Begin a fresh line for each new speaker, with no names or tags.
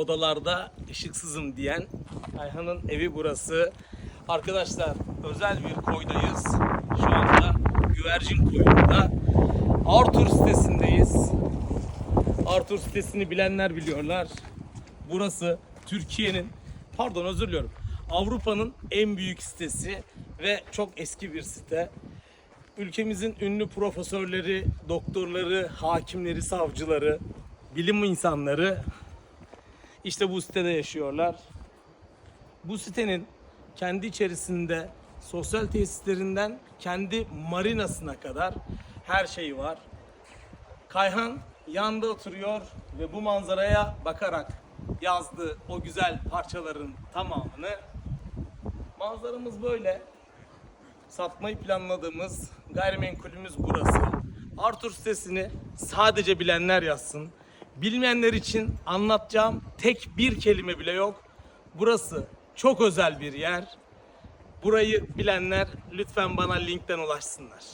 odalarda ışıksızım diyen Ayhan'ın evi burası. Arkadaşlar özel bir koydayız. Şu anda güvercin koyunda. Arthur sitesindeyiz. Arthur sitesini bilenler biliyorlar. Burası Türkiye'nin, pardon özür diliyorum, Avrupa'nın en büyük sitesi ve çok eski bir site. Ülkemizin ünlü profesörleri, doktorları, hakimleri, savcıları, bilim insanları işte bu sitede yaşıyorlar. Bu sitenin kendi içerisinde sosyal tesislerinden kendi marinasına kadar her şey var. Kayhan yanda oturuyor ve bu manzaraya bakarak yazdığı o güzel parçaların tamamını manzaramız böyle. Satmayı planladığımız gayrimenkulümüz burası. Arthur sitesini sadece bilenler yazsın. Bilmeyenler için anlatacağım tek bir kelime bile yok. Burası çok özel bir yer. Burayı bilenler lütfen bana linkten ulaşsınlar.